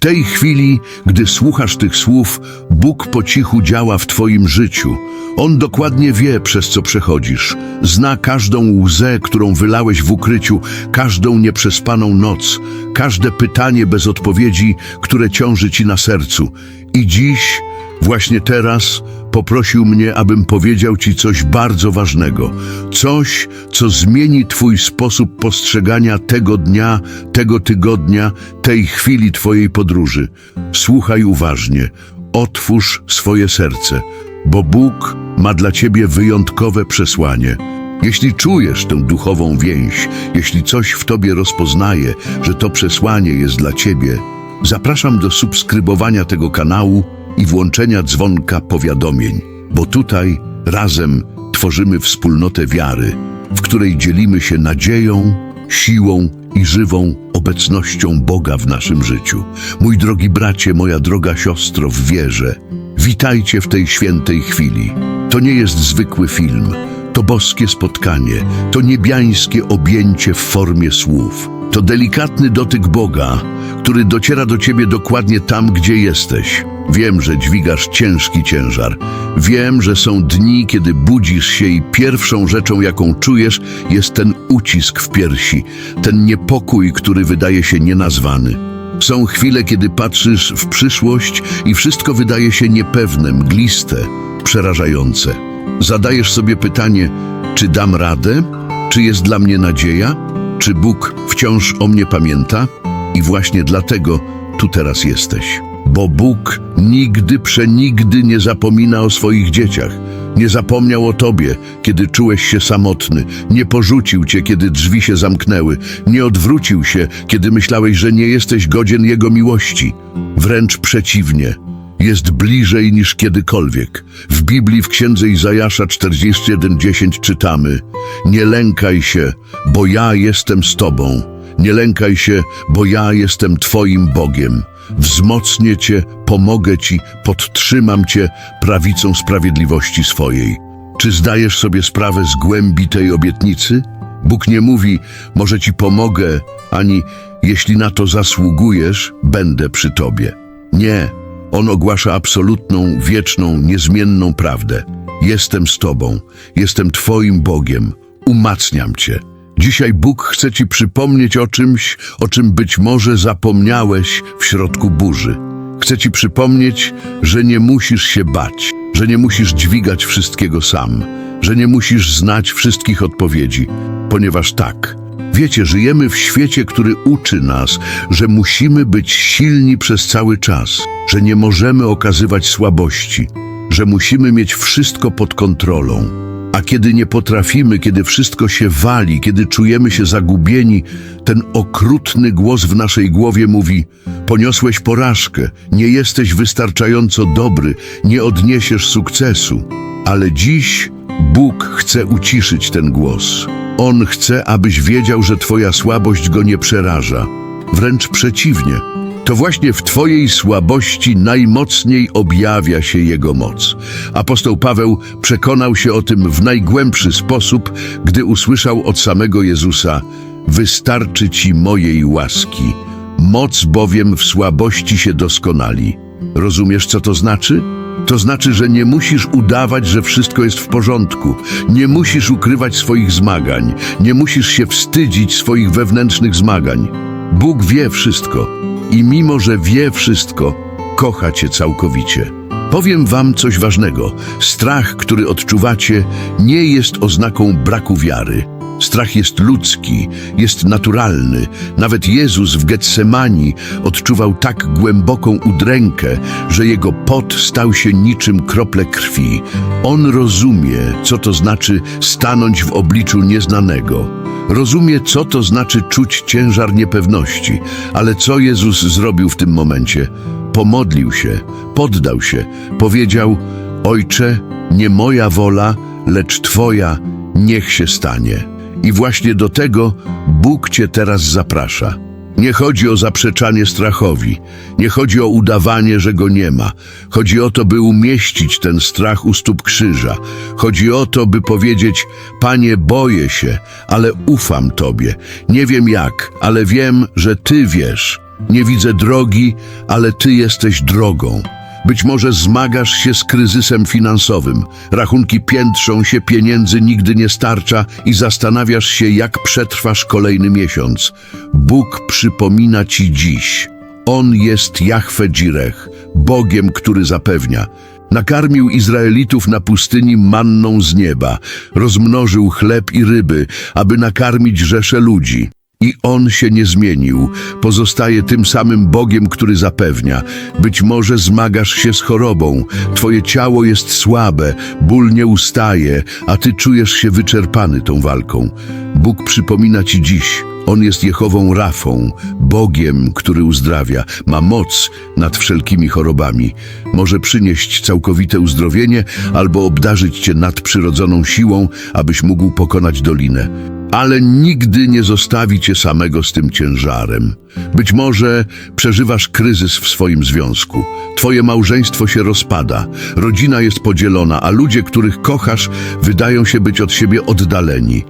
tej chwili, gdy słuchasz tych słów, Bóg po cichu działa w Twoim życiu. On dokładnie wie, przez co przechodzisz. Zna każdą łzę, którą wylałeś w ukryciu, każdą nieprzespaną noc, każde pytanie bez odpowiedzi, które ciąży Ci na sercu. I dziś, właśnie teraz, poprosił mnie, abym powiedział Ci coś bardzo ważnego. Coś, co zmieni Twój sposób postrzegania tego dnia, tego tygodnia, tej chwili Twojej podróży. Słuchaj uważnie. Otwórz swoje serce, bo Bóg ma dla Ciebie wyjątkowe przesłanie. Jeśli czujesz tę duchową więź, jeśli coś w Tobie rozpoznaje, że to przesłanie jest dla Ciebie, zapraszam do subskrybowania tego kanału i włączenia dzwonka powiadomień, bo tutaj razem tworzymy wspólnotę wiary, w której dzielimy się nadzieją, siłą i żywą obecnością Boga w naszym życiu. Mój drogi bracie, moja droga siostro w wierze, witajcie w tej świętej chwili. To nie jest zwykły film, to boskie spotkanie, to niebiańskie objęcie w formie słów. To delikatny dotyk Boga, który dociera do ciebie dokładnie tam, gdzie jesteś. Wiem, że dźwigasz ciężki ciężar. Wiem, że są dni, kiedy budzisz się i pierwszą rzeczą, jaką czujesz, jest ten ucisk w piersi, ten niepokój, który wydaje się nienazwany. Są chwile, kiedy patrzysz w przyszłość i wszystko wydaje się niepewne, mgliste, przerażające. Zadajesz sobie pytanie, czy dam radę? Czy jest dla mnie nadzieja? Czy Bóg wciąż o mnie pamięta? I właśnie dlatego tu teraz jesteś. Bo Bóg nigdy, przenigdy nie zapomina o swoich dzieciach. Nie zapomniał o tobie, kiedy czułeś się samotny. Nie porzucił cię, kiedy drzwi się zamknęły. Nie odwrócił się, kiedy myślałeś, że nie jesteś godzien Jego miłości. Wręcz przeciwnie. Jest bliżej niż kiedykolwiek. W Biblii w Księdze Izajasza 41:10 czytamy Nie lękaj się, bo ja jestem z tobą. Nie lękaj się, bo ja jestem Twoim Bogiem. Wzmocnię Cię, pomogę Ci, podtrzymam Cię prawicą sprawiedliwości swojej. Czy zdajesz sobie sprawę z głębi tej obietnicy? Bóg nie mówi, może Ci pomogę, ani jeśli na to zasługujesz, będę przy Tobie. Nie, On ogłasza absolutną, wieczną, niezmienną prawdę. Jestem z Tobą, jestem Twoim Bogiem, umacniam Cię. Dzisiaj Bóg chce Ci przypomnieć o czymś, o czym być może zapomniałeś w środku burzy. Chce Ci przypomnieć, że nie musisz się bać, że nie musisz dźwigać wszystkiego sam, że nie musisz znać wszystkich odpowiedzi, ponieważ tak, wiecie, żyjemy w świecie, który uczy nas, że musimy być silni przez cały czas, że nie możemy okazywać słabości, że musimy mieć wszystko pod kontrolą. A kiedy nie potrafimy, kiedy wszystko się wali, kiedy czujemy się zagubieni, ten okrutny głos w naszej głowie mówi: Poniosłeś porażkę, nie jesteś wystarczająco dobry, nie odniesiesz sukcesu. Ale dziś Bóg chce uciszyć ten głos. On chce, abyś wiedział, że Twoja słabość go nie przeraża. Wręcz przeciwnie. To właśnie w Twojej słabości najmocniej objawia się Jego moc. Apostoł Paweł przekonał się o tym w najgłębszy sposób, gdy usłyszał od samego Jezusa: Wystarczy Ci mojej łaski. Moc bowiem w słabości się doskonali. Rozumiesz, co to znaczy? To znaczy, że nie musisz udawać, że wszystko jest w porządku. Nie musisz ukrywać swoich zmagań. Nie musisz się wstydzić swoich wewnętrznych zmagań. Bóg wie wszystko i mimo, że wie wszystko, kocha cię całkowicie. Powiem wam coś ważnego. Strach, który odczuwacie, nie jest oznaką braku wiary. Strach jest ludzki, jest naturalny. Nawet Jezus w Getsemani odczuwał tak głęboką udrękę, że jego pot stał się niczym krople krwi. On rozumie, co to znaczy stanąć w obliczu nieznanego. Rozumie, co to znaczy czuć ciężar niepewności. Ale co Jezus zrobił w tym momencie? Pomodlił się, poddał się, powiedział: Ojcze, nie moja wola, lecz Twoja, niech się stanie. I właśnie do tego Bóg Cię teraz zaprasza. Nie chodzi o zaprzeczanie strachowi, nie chodzi o udawanie, że go nie ma. Chodzi o to, by umieścić ten strach u stóp krzyża. Chodzi o to, by powiedzieć: Panie, boję się, ale ufam Tobie. Nie wiem jak, ale wiem, że Ty wiesz. Nie widzę drogi, ale Ty jesteś drogą. Być może zmagasz się z kryzysem finansowym. Rachunki piętrzą się, pieniędzy nigdy nie starcza i zastanawiasz się, jak przetrwasz kolejny miesiąc. Bóg przypomina Ci dziś. On jest Jahwe Jirech, Bogiem, który zapewnia. Nakarmił Izraelitów na pustyni manną z nieba, rozmnożył chleb i ryby, aby nakarmić rzesze ludzi. I On się nie zmienił, pozostaje tym samym Bogiem, który zapewnia. Być może zmagasz się z chorobą, twoje ciało jest słabe, ból nie ustaje, a ty czujesz się wyczerpany tą walką. Bóg przypomina ci dziś, On jest Jehową Rafą, Bogiem, który uzdrawia, ma moc nad wszelkimi chorobami. Może przynieść całkowite uzdrowienie albo obdarzyć cię nadprzyrodzoną siłą, abyś mógł pokonać dolinę ale nigdy nie zostawi cię samego z tym ciężarem. Być może przeżywasz kryzys w swoim związku. Twoje małżeństwo się rozpada, rodzina jest podzielona, a ludzie, których kochasz, wydają się być od siebie oddaleni.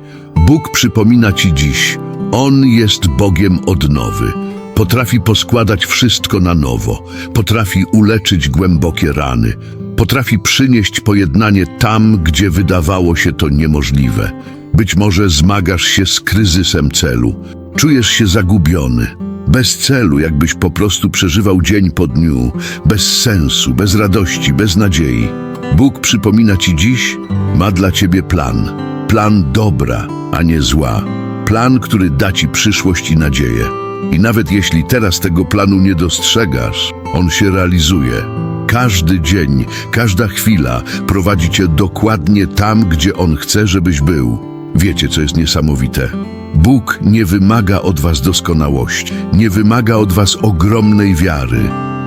Bóg przypomina ci dziś, On jest Bogiem odnowy. Potrafi poskładać wszystko na nowo, potrafi uleczyć głębokie rany, potrafi przynieść pojednanie tam, gdzie wydawało się to niemożliwe. Być może zmagasz się z kryzysem celu. Czujesz się zagubiony, bez celu, jakbyś po prostu przeżywał dzień po dniu, bez sensu, bez radości, bez nadziei. Bóg przypomina ci dziś, ma dla ciebie plan. Plan dobra, a nie zła. Plan, który da ci przyszłość i nadzieję. I nawet jeśli teraz tego planu nie dostrzegasz, on się realizuje. Każdy dzień, każda chwila prowadzi cię dokładnie tam, gdzie On chce, żebyś był. Wiecie, co jest niesamowite? Bóg nie wymaga od was doskonałości, nie wymaga od was ogromnej wiary.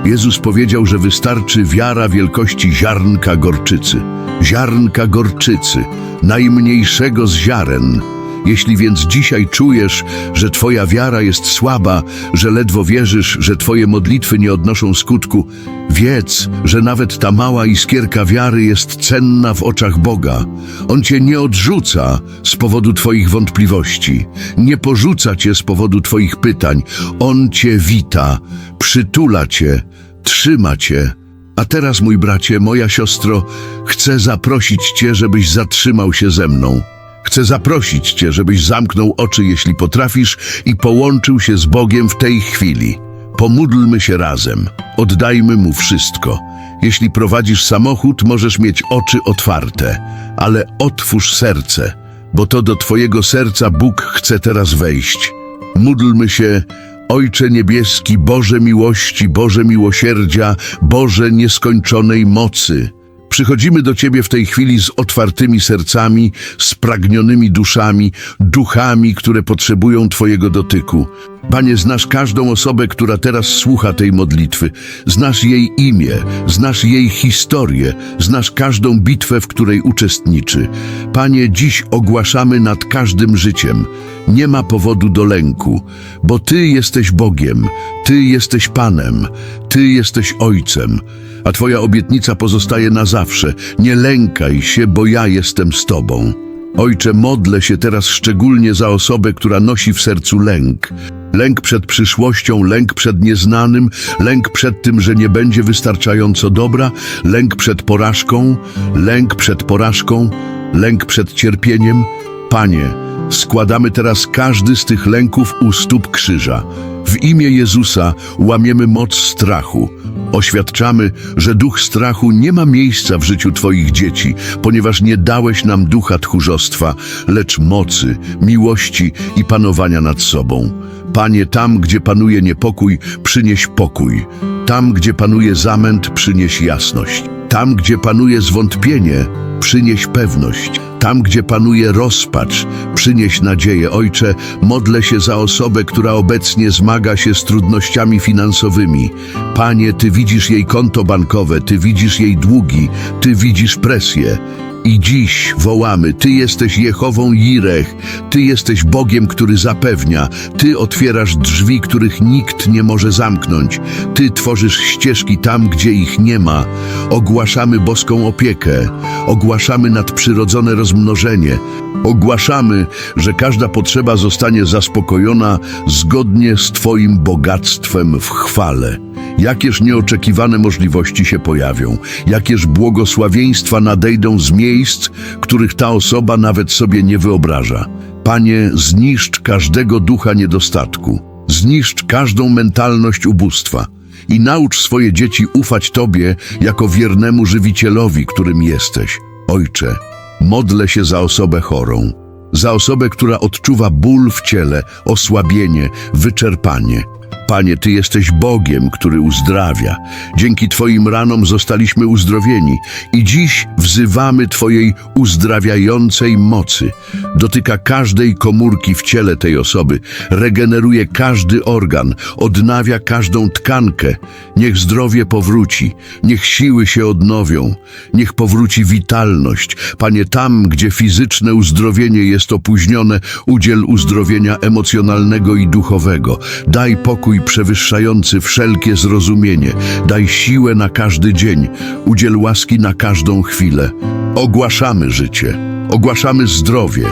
Jezus powiedział, że wystarczy wiara wielkości ziarnka gorczycy. Ziarnka gorczycy, najmniejszego z ziaren. Jeśli więc dzisiaj czujesz, że Twoja wiara jest słaba, że ledwo wierzysz, że Twoje modlitwy nie odnoszą skutku, wiedz, że nawet ta mała iskierka wiary jest cenna w oczach Boga. On Cię nie odrzuca z powodu Twoich wątpliwości, nie porzuca Cię z powodu Twoich pytań. On Cię wita, przytula Cię, trzyma Cię. A teraz, mój bracie, moja siostro, chcę zaprosić Cię, żebyś zatrzymał się ze mną. Chcę zaprosić Cię, żebyś zamknął oczy, jeśli potrafisz, i połączył się z Bogiem w tej chwili. Pomódlmy się razem, oddajmy Mu wszystko. Jeśli prowadzisz samochód, możesz mieć oczy otwarte, ale otwórz serce, bo to do Twojego serca Bóg chce teraz wejść. Módlmy się, Ojcze Niebieski, Boże miłości, Boże miłosierdzia, Boże nieskończonej mocy. Przychodzimy do Ciebie w tej chwili z otwartymi sercami, spragnionymi duszami, duchami, które potrzebują Twojego dotyku. Panie, znasz każdą osobę, która teraz słucha tej modlitwy. Znasz jej imię, znasz jej historię, znasz każdą bitwę, w której uczestniczy. Panie, dziś ogłaszamy nad każdym życiem. Nie ma powodu do lęku, bo Ty jesteś Bogiem, Ty jesteś Panem, Ty jesteś Ojcem a Twoja obietnica pozostaje na zawsze. Nie lękaj się, bo ja jestem z Tobą. Ojcze, modlę się teraz szczególnie za osobę, która nosi w sercu lęk. Lęk przed przyszłością, lęk przed nieznanym, lęk przed tym, że nie będzie wystarczająco dobra, lęk przed porażką, lęk przed porażką, lęk przed cierpieniem. Panie, składamy teraz każdy z tych lęków u stóp krzyża. W imię Jezusa łamiemy moc strachu. Oświadczamy, że duch strachu nie ma miejsca w życiu Twoich dzieci, ponieważ nie dałeś nam ducha tchórzostwa, lecz mocy, miłości i panowania nad sobą. Panie, tam, gdzie panuje niepokój, przynieś pokój. Tam, gdzie panuje zamęt, przynieś jasność. Tam, gdzie panuje zwątpienie, przynieś pewność. Tam, gdzie panuje rozpacz, przynieś nadzieję. Ojcze, modlę się za osobę, która obecnie zmaga się z trudnościami finansowymi. Panie, Ty widzisz jej konto bankowe, Ty widzisz jej długi, Ty widzisz presję. I dziś wołamy, Ty jesteś Jehową Jirech, Ty jesteś Bogiem, który zapewnia, Ty otwierasz drzwi, których nikt nie może zamknąć, Ty tworzysz ścieżki tam, gdzie ich nie ma. Ogłaszamy boską opiekę, ogłaszamy nadprzyrodzone rozmnożenie, ogłaszamy, że każda potrzeba zostanie zaspokojona zgodnie z Twoim bogactwem w chwale. Jakież nieoczekiwane możliwości się pojawią, jakież błogosławieństwa nadejdą z miejsc, których ta osoba nawet sobie nie wyobraża. Panie, zniszcz każdego ducha niedostatku, zniszcz każdą mentalność ubóstwa i naucz swoje dzieci ufać Tobie jako wiernemu żywicielowi, którym jesteś. Ojcze, modlę się za osobę chorą, za osobę, która odczuwa ból w ciele, osłabienie, wyczerpanie. Panie, Ty jesteś Bogiem, który uzdrawia. Dzięki Twoim ranom zostaliśmy uzdrowieni i dziś wzywamy Twojej uzdrawiającej mocy. Dotyka każdej komórki w ciele tej osoby, regeneruje każdy organ, odnawia każdą tkankę. Niech zdrowie powróci, niech siły się odnowią, niech powróci witalność. Panie, tam, gdzie fizyczne uzdrowienie jest opóźnione, udziel uzdrowienia emocjonalnego i duchowego. Daj pokój przewyższający wszelkie zrozumienie. Daj siłę na każdy dzień, udziel łaski na każdą chwilę. Ogłaszamy życie, ogłaszamy zdrowie,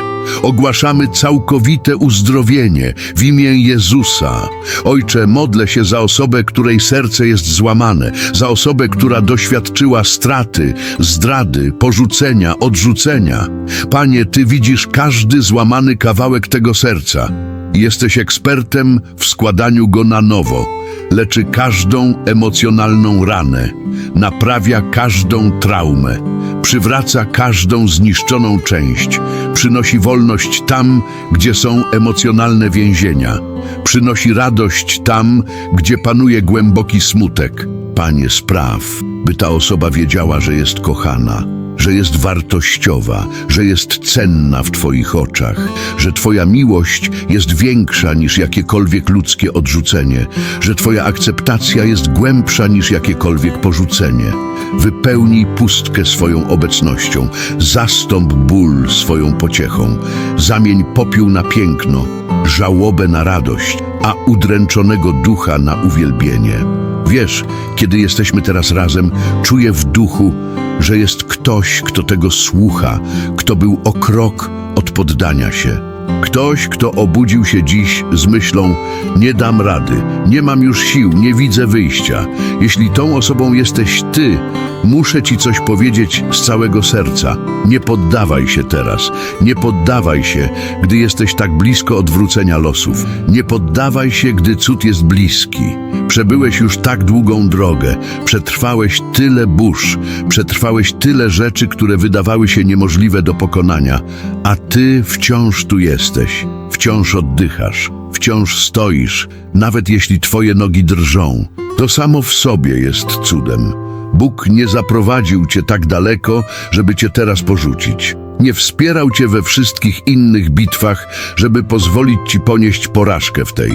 ogłaszamy całkowite uzdrowienie w imię Jezusa. Ojcze, modlę się za osobę, której serce jest złamane, za osobę, która doświadczyła straty, zdrady, porzucenia, odrzucenia. Panie, Ty widzisz każdy złamany kawałek tego serca. Jesteś ekspertem w składaniu go na nowo. Leczy każdą emocjonalną ranę, naprawia każdą traumę, przywraca każdą zniszczoną część, przynosi wolność tam, gdzie są emocjonalne więzienia, przynosi radość tam, gdzie panuje głęboki smutek. Panie, spraw, by ta osoba wiedziała, że jest kochana że jest wartościowa, że jest cenna w Twoich oczach, że Twoja miłość jest większa niż jakiekolwiek ludzkie odrzucenie, że Twoja akceptacja jest głębsza niż jakiekolwiek porzucenie. Wypełnij pustkę swoją obecnością, zastąp ból swoją pociechą, zamień popiół na piękno, żałobę na radość, a udręczonego ducha na uwielbienie. Wiesz, kiedy jesteśmy teraz razem, czuję w duchu, że jest ktoś, kto tego słucha, kto był o krok od poddania się. Ktoś, kto obudził się dziś z myślą: Nie dam rady, nie mam już sił, nie widzę wyjścia. Jeśli tą osobą jesteś ty, muszę ci coś powiedzieć z całego serca. Nie poddawaj się teraz, nie poddawaj się, gdy jesteś tak blisko odwrócenia losów. Nie poddawaj się, gdy cud jest bliski. Przebyłeś już tak długą drogę, przetrwałeś tyle burz, przetrwałeś tyle rzeczy, które wydawały się niemożliwe do pokonania, a ty wciąż tu jesteś, wciąż oddychasz, wciąż stoisz, nawet jeśli twoje nogi drżą. To samo w sobie jest cudem. Bóg nie zaprowadził cię tak daleko, żeby cię teraz porzucić. Nie wspierał cię we wszystkich innych bitwach, żeby pozwolić ci ponieść porażkę w tej.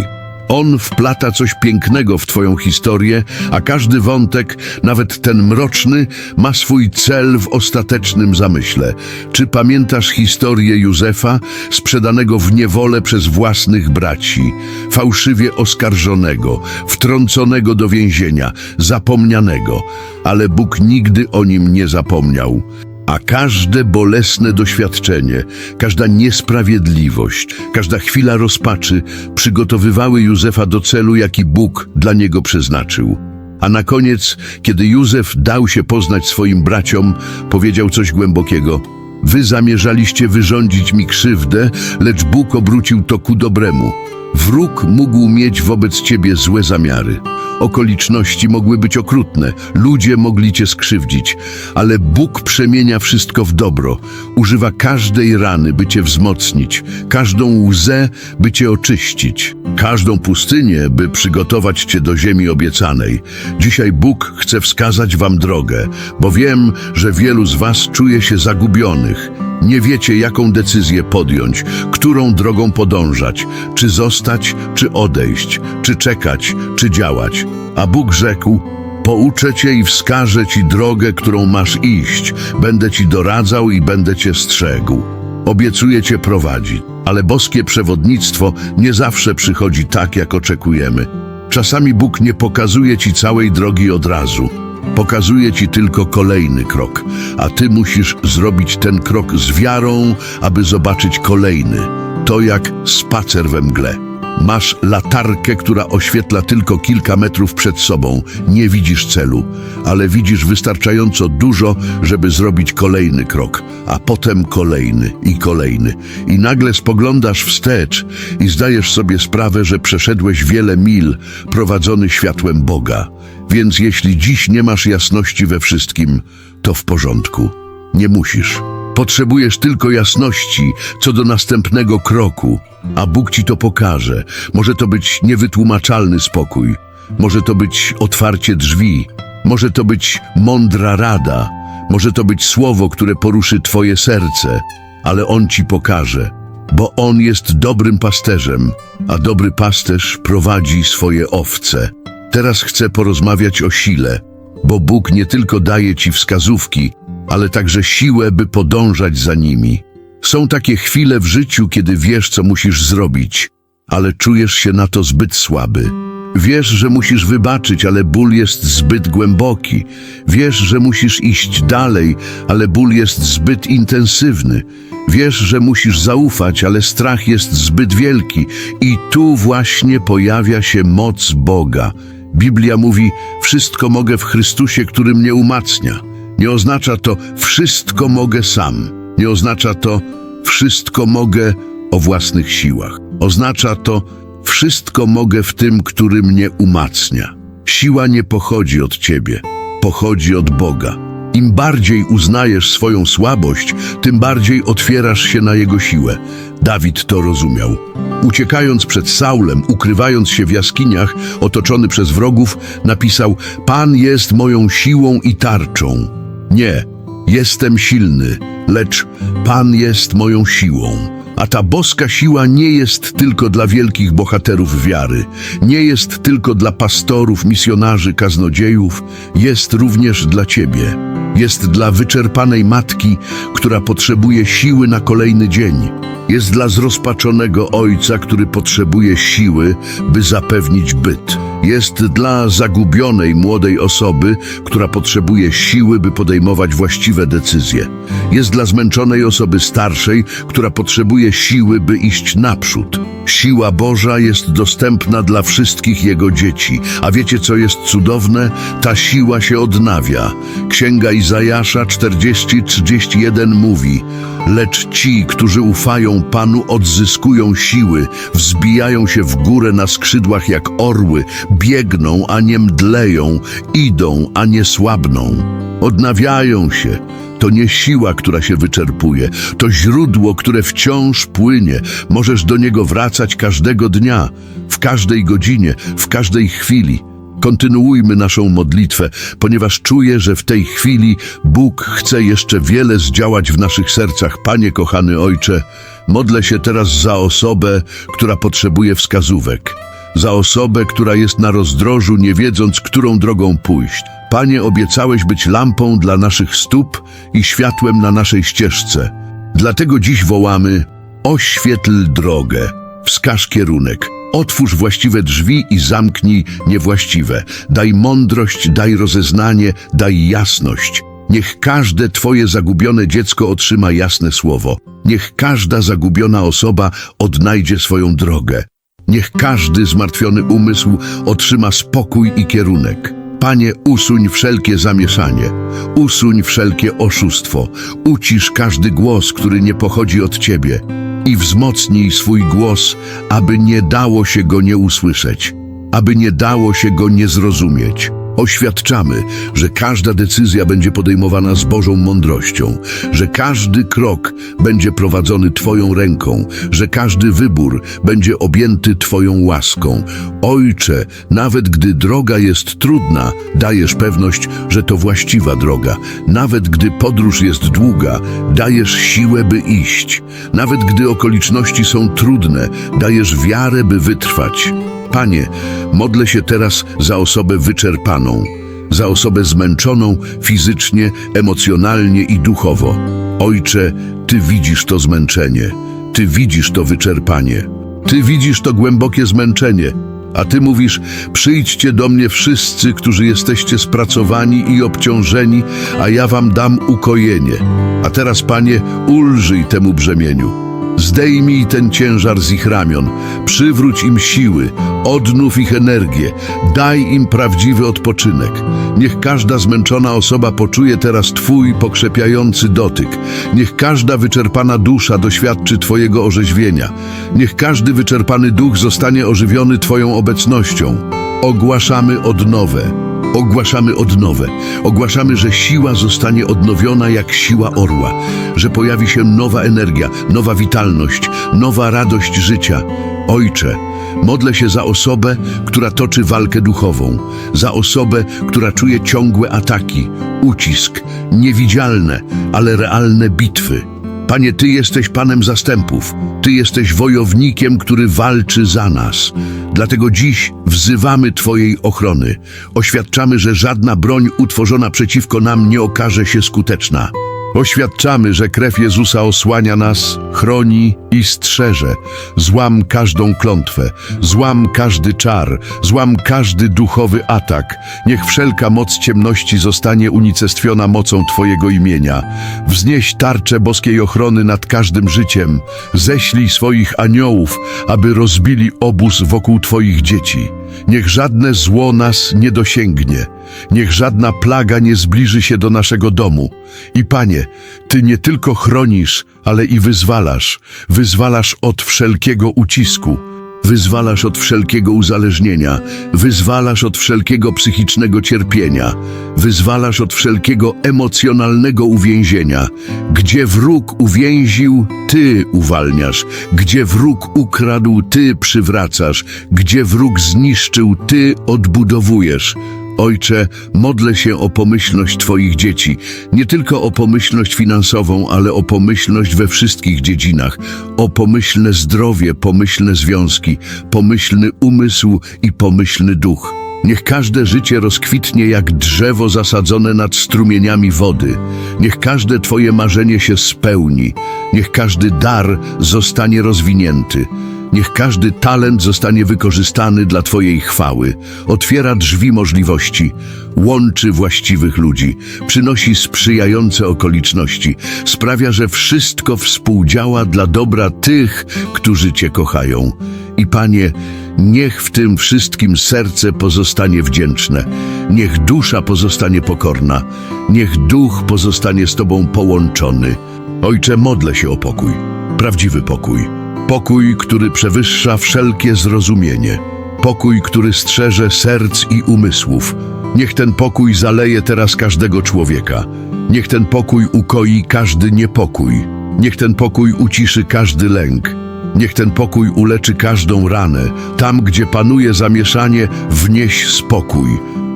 On wplata coś pięknego w Twoją historię, a każdy wątek, nawet ten mroczny, ma swój cel w ostatecznym zamyśle. Czy pamiętasz historię Józefa, sprzedanego w niewolę przez własnych braci, fałszywie oskarżonego, wtrąconego do więzienia, zapomnianego, ale Bóg nigdy o nim nie zapomniał. A każde bolesne doświadczenie, każda niesprawiedliwość, każda chwila rozpaczy przygotowywały Józefa do celu, jaki Bóg dla niego przeznaczył. A na koniec, kiedy Józef dał się poznać swoim braciom, powiedział coś głębokiego. Wy zamierzaliście wyrządzić mi krzywdę, lecz Bóg obrócił to ku dobremu. Wróg mógł mieć wobec ciebie złe zamiary. Okoliczności mogły być okrutne, ludzie mogli cię skrzywdzić, ale Bóg przemienia wszystko w dobro. Używa każdej rany, by cię wzmocnić, każdą łzę, by cię oczyścić, każdą pustynię, by przygotować cię do ziemi obiecanej. Dzisiaj Bóg chce wskazać wam drogę, bo wiem, że wielu z was czuje się zagubionych. Nie wiecie, jaką decyzję podjąć, którą drogą podążać, czy zostać, czy odejść, czy czekać, czy działać. A Bóg rzekł: Pouczę cię i wskażę ci drogę, którą masz iść. Będę ci doradzał i będę cię strzegł. Obiecuję cię prowadzić, ale boskie przewodnictwo nie zawsze przychodzi tak, jak oczekujemy. Czasami Bóg nie pokazuje ci całej drogi od razu. Pokazuje ci tylko kolejny krok, a ty musisz zrobić ten krok z wiarą, aby zobaczyć kolejny. To jak spacer we mgle. Masz latarkę, która oświetla tylko kilka metrów przed sobą. Nie widzisz celu, ale widzisz wystarczająco dużo, żeby zrobić kolejny krok, a potem kolejny i kolejny. I nagle spoglądasz wstecz i zdajesz sobie sprawę, że przeszedłeś wiele mil prowadzony światłem Boga. Więc jeśli dziś nie masz jasności we wszystkim, to w porządku. Nie musisz. Potrzebujesz tylko jasności co do następnego kroku, a Bóg ci to pokaże. Może to być niewytłumaczalny spokój, może to być otwarcie drzwi, może to być mądra rada, może to być słowo, które poruszy twoje serce, ale On ci pokaże, bo On jest dobrym pasterzem, a dobry pasterz prowadzi swoje owce. Teraz chcę porozmawiać o sile, bo Bóg nie tylko daje ci wskazówki, ale także siłę, by podążać za nimi. Są takie chwile w życiu, kiedy wiesz, co musisz zrobić, ale czujesz się na to zbyt słaby. Wiesz, że musisz wybaczyć, ale ból jest zbyt głęboki. Wiesz, że musisz iść dalej, ale ból jest zbyt intensywny. Wiesz, że musisz zaufać, ale strach jest zbyt wielki. I tu właśnie pojawia się moc Boga. Biblia mówi: Wszystko mogę w Chrystusie, który mnie umacnia. Nie oznacza to wszystko mogę sam. Nie oznacza to wszystko mogę o własnych siłach. Oznacza to wszystko mogę w tym, który mnie umacnia. Siła nie pochodzi od ciebie, pochodzi od Boga. Im bardziej uznajesz swoją słabość, tym bardziej otwierasz się na Jego siłę. Dawid to rozumiał. Uciekając przed Saulem, ukrywając się w jaskiniach, otoczony przez wrogów, napisał: Pan jest moją siłą i tarczą. Nie, jestem silny, lecz Pan jest moją siłą. A ta boska siła nie jest tylko dla wielkich bohaterów wiary, nie jest tylko dla pastorów, misjonarzy, kaznodziejów, jest również dla ciebie. Jest dla wyczerpanej matki, która potrzebuje siły na kolejny dzień. Jest dla zrozpaczonego ojca, który potrzebuje siły, by zapewnić byt. Jest dla zagubionej młodej osoby, która potrzebuje siły, by podejmować właściwe decyzje. Jest dla zmęczonej osoby starszej, która potrzebuje siły, by iść naprzód. Siła Boża jest dostępna dla wszystkich Jego dzieci. A wiecie, co jest cudowne? Ta siła się odnawia. Księga Izajasza 40-31 mówi Lecz ci, którzy ufają Panu, odzyskują siły, wzbijają się w górę na skrzydłach jak orły, biegną, a nie mdleją, idą, a nie słabną. Odnawiają się. To nie siła, która się wyczerpuje, to źródło, które wciąż płynie. Możesz do niego wracać każdego dnia, w każdej godzinie, w każdej chwili. Kontynuujmy naszą modlitwę, ponieważ czuję, że w tej chwili Bóg chce jeszcze wiele zdziałać w naszych sercach. Panie kochany Ojcze, modlę się teraz za osobę, która potrzebuje wskazówek. Za osobę, która jest na rozdrożu, nie wiedząc, którą drogą pójść. Panie, obiecałeś być lampą dla naszych stóp i światłem na naszej ścieżce. Dlatego dziś wołamy: oświetl drogę, wskaż kierunek, otwórz właściwe drzwi i zamknij niewłaściwe. Daj mądrość, daj rozeznanie, daj jasność. Niech każde Twoje zagubione dziecko otrzyma jasne słowo. Niech każda zagubiona osoba odnajdzie swoją drogę. Niech każdy zmartwiony umysł otrzyma spokój i kierunek. Panie, usuń wszelkie zamieszanie, usuń wszelkie oszustwo, ucisz każdy głos, który nie pochodzi od Ciebie i wzmocnij swój głos, aby nie dało się go nie usłyszeć, aby nie dało się go nie zrozumieć. Oświadczamy, że każda decyzja będzie podejmowana z Bożą mądrością, że każdy krok będzie prowadzony Twoją ręką, że każdy wybór będzie objęty Twoją łaską. Ojcze, nawet gdy droga jest trudna, dajesz pewność, że to właściwa droga. Nawet gdy podróż jest długa, dajesz siłę, by iść. Nawet gdy okoliczności są trudne, dajesz wiarę, by wytrwać. Panie, modlę się teraz za osobę wyczerpaną, za osobę zmęczoną fizycznie, emocjonalnie i duchowo. Ojcze, Ty widzisz to zmęczenie, Ty widzisz to wyczerpanie, Ty widzisz to głębokie zmęczenie, a Ty mówisz, przyjdźcie do mnie wszyscy, którzy jesteście spracowani i obciążeni, a ja Wam dam ukojenie. A teraz, Panie, ulżyj temu brzemieniu. Zdejmij ten ciężar z ich ramion, przywróć im siły, odnów ich energię, daj im prawdziwy odpoczynek. Niech każda zmęczona osoba poczuje teraz Twój pokrzepiający dotyk. Niech każda wyczerpana dusza doświadczy Twojego orzeźwienia. Niech każdy wyczerpany duch zostanie ożywiony Twoją obecnością. Ogłaszamy odnowę. Ogłaszamy odnowę. Ogłaszamy, że siła zostanie odnowiona jak siła orła, że pojawi się nowa energia, nowa witalność, nowa radość życia. Ojcze, modlę się za osobę, która toczy walkę duchową, za osobę, która czuje ciągłe ataki, ucisk, niewidzialne, ale realne bitwy. Panie, Ty jesteś Panem zastępów. Ty jesteś wojownikiem, który walczy za nas. Dlatego dziś wzywamy Twojej ochrony. Oświadczamy, że żadna broń utworzona przeciwko nam nie okaże się skuteczna. Oświadczamy, że krew Jezusa osłania nas, chroni i strzeże. Złam każdą klątwę, złam każdy czar, złam każdy duchowy atak. Niech wszelka moc ciemności zostanie unicestwiona mocą Twojego imienia. Wznieś tarczę boskiej ochrony nad każdym życiem. Ześlij swoich aniołów, aby rozbili obóz wokół Twoich dzieci. Niech żadne zło nas nie dosięgnie. Niech żadna plaga nie zbliży się do naszego domu. I Panie, Ty nie tylko chronisz, ale i wyzwalasz. Wyzwalasz od wszelkiego ucisku. Wyzwalasz od wszelkiego uzależnienia, wyzwalasz od wszelkiego psychicznego cierpienia, wyzwalasz od wszelkiego emocjonalnego uwięzienia. Gdzie wróg uwięził, Ty uwalniasz, gdzie wróg ukradł, Ty przywracasz, gdzie wróg zniszczył, Ty odbudowujesz. Ojcze, modlę się o pomyślność Twoich dzieci, nie tylko o pomyślność finansową, ale o pomyślność we wszystkich dziedzinach, o pomyślne zdrowie, pomyślne związki, pomyślny umysł i pomyślny duch. Niech każde życie rozkwitnie jak drzewo zasadzone nad strumieniami wody. Niech każde Twoje marzenie się spełni. Niech każdy dar zostanie rozwinięty. Niech każdy talent zostanie wykorzystany dla Twojej chwały. Otwiera drzwi możliwości, łączy właściwych ludzi, przynosi sprzyjające okoliczności, sprawia, że wszystko współdziała dla dobra tych, którzy Cię kochają. I Panie, niech w tym wszystkim serce pozostanie wdzięczne, niech dusza pozostanie pokorna, niech duch pozostanie z Tobą połączony. Ojcze, modlę się o pokój, prawdziwy pokój. Pokój, który przewyższa wszelkie zrozumienie. Pokój, który strzeże serc i umysłów. Niech ten pokój zaleje teraz każdego człowieka. Niech ten pokój ukoi każdy niepokój. Niech ten pokój uciszy każdy lęk. Niech ten pokój uleczy każdą ranę. Tam, gdzie panuje zamieszanie, wnieś spokój.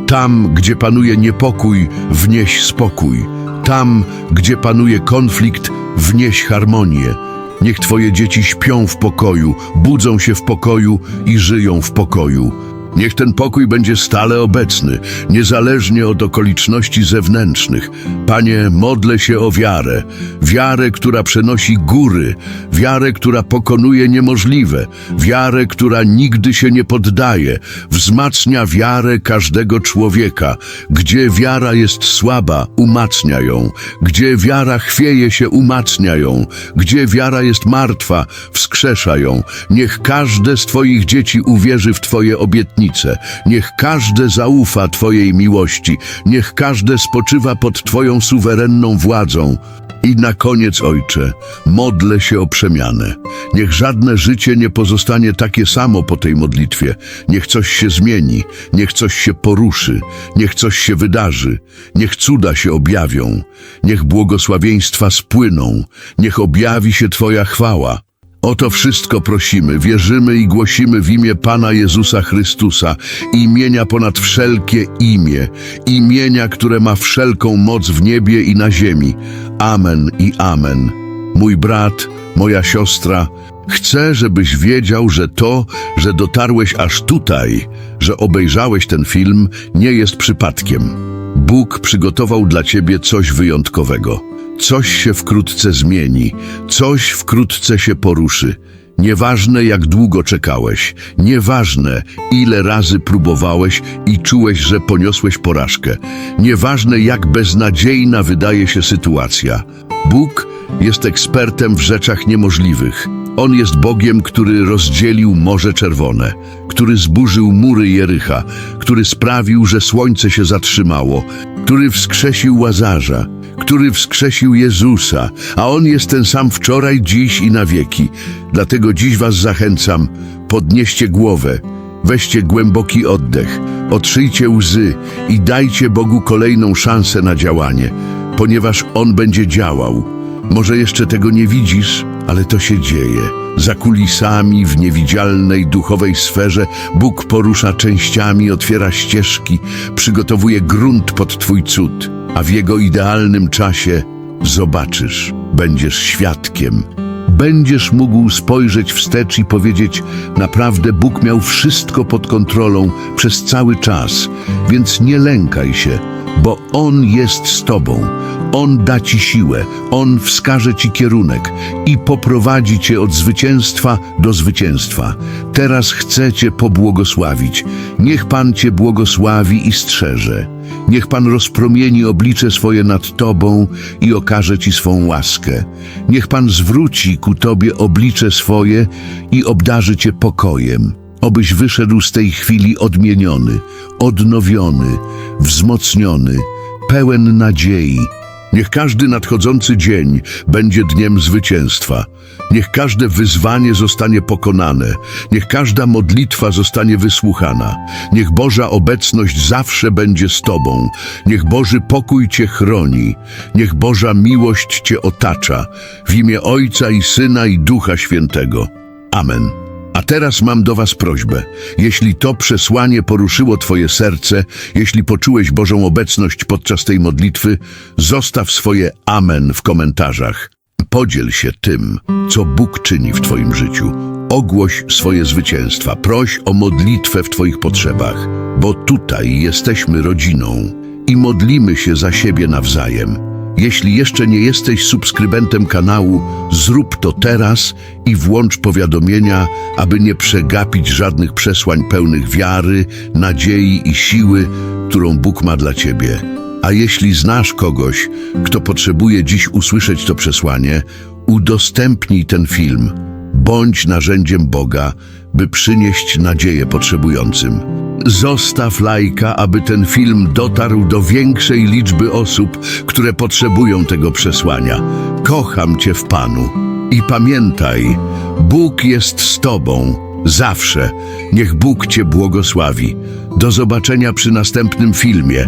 Tam, gdzie panuje niepokój, wnieś spokój. Tam, gdzie panuje konflikt, wnieś harmonię. Niech Twoje dzieci śpią w pokoju, budzą się w pokoju i żyją w pokoju. Niech ten pokój będzie stale obecny, niezależnie od okoliczności zewnętrznych. Panie, modlę się o wiarę, wiarę, która przenosi góry, wiarę, która pokonuje niemożliwe, wiarę, która nigdy się nie poddaje, wzmacnia wiarę każdego człowieka. Gdzie wiara jest słaba, umacnia ją. Gdzie wiara chwieje się, umacnia ją. Gdzie wiara jest martwa, wskrzesza ją. Niech każde z Twoich dzieci uwierzy w Twoje Niech każde zaufa Twojej miłości. Niech każde spoczywa pod Twoją suwerenną władzą. I na koniec, Ojcze, modlę się o przemianę. Niech żadne życie nie pozostanie takie samo po tej modlitwie. Niech coś się zmieni, niech coś się poruszy, niech coś się wydarzy, niech cuda się objawią, niech błogosławieństwa spłyną, niech objawi się Twoja chwała. O to wszystko prosimy, wierzymy i głosimy w imię Pana Jezusa Chrystusa, imienia ponad wszelkie imię, imienia, które ma wszelką moc w niebie i na ziemi. Amen i amen. Mój brat, moja siostra, Chcę, żebyś wiedział, że to, że dotarłeś aż tutaj, że obejrzałeś ten film, nie jest przypadkiem. Bóg przygotował dla ciebie coś wyjątkowego. Coś się wkrótce zmieni, coś wkrótce się poruszy. Nieważne jak długo czekałeś, nieważne ile razy próbowałeś i czułeś, że poniosłeś porażkę, nieważne jak beznadziejna wydaje się sytuacja. Bóg jest ekspertem w rzeczach niemożliwych. On jest Bogiem, który rozdzielił Morze Czerwone, który zburzył mury Jericha, który sprawił, że słońce się zatrzymało, który wskrzesił Łazarza, który wskrzesił Jezusa, a On jest ten sam wczoraj, dziś i na wieki. Dlatego dziś Was zachęcam, podnieście głowę, weźcie głęboki oddech, otrzyjcie łzy i dajcie Bogu kolejną szansę na działanie, ponieważ On będzie działał. Może jeszcze tego nie widzisz, ale to się dzieje. Za kulisami, w niewidzialnej duchowej sferze, Bóg porusza częściami, otwiera ścieżki, przygotowuje grunt pod Twój cud, a w Jego idealnym czasie zobaczysz, będziesz świadkiem. Będziesz mógł spojrzeć wstecz i powiedzieć: Naprawdę Bóg miał wszystko pod kontrolą przez cały czas, więc nie lękaj się, bo On jest z Tobą. On da Ci siłę, On wskaże Ci kierunek i poprowadzi Cię od zwycięstwa do zwycięstwa. Teraz chcę Cię pobłogosławić. Niech Pan Cię błogosławi i strzeże. Niech Pan rozpromieni oblicze swoje nad Tobą i okaże Ci swą łaskę. Niech Pan zwróci ku Tobie oblicze swoje i obdarzy Cię pokojem. Obyś wyszedł z tej chwili odmieniony, odnowiony, wzmocniony, pełen nadziei. Niech każdy nadchodzący dzień będzie dniem zwycięstwa. Niech każde wyzwanie zostanie pokonane. Niech każda modlitwa zostanie wysłuchana. Niech Boża obecność zawsze będzie z Tobą. Niech Boży pokój Cię chroni. Niech Boża miłość Cię otacza. W imię Ojca i Syna i Ducha Świętego. Amen. A teraz mam do Was prośbę. Jeśli to przesłanie poruszyło Twoje serce, jeśli poczułeś Bożą obecność podczas tej modlitwy, zostaw swoje amen w komentarzach. Podziel się tym, co Bóg czyni w Twoim życiu. Ogłoś swoje zwycięstwa. Proś o modlitwę w Twoich potrzebach, bo tutaj jesteśmy rodziną i modlimy się za siebie nawzajem. Jeśli jeszcze nie jesteś subskrybentem kanału, zrób to teraz i włącz powiadomienia, aby nie przegapić żadnych przesłań pełnych wiary, nadziei i siły, którą Bóg ma dla Ciebie. A jeśli znasz kogoś, kto potrzebuje dziś usłyszeć to przesłanie, udostępnij ten film. Bądź narzędziem Boga, by przynieść nadzieję potrzebującym. Zostaw lajka, aby ten film dotarł do większej liczby osób, które potrzebują tego przesłania. Kocham Cię w Panu. I pamiętaj, Bóg jest z Tobą. Zawsze. Niech Bóg Cię błogosławi. Do zobaczenia przy następnym filmie.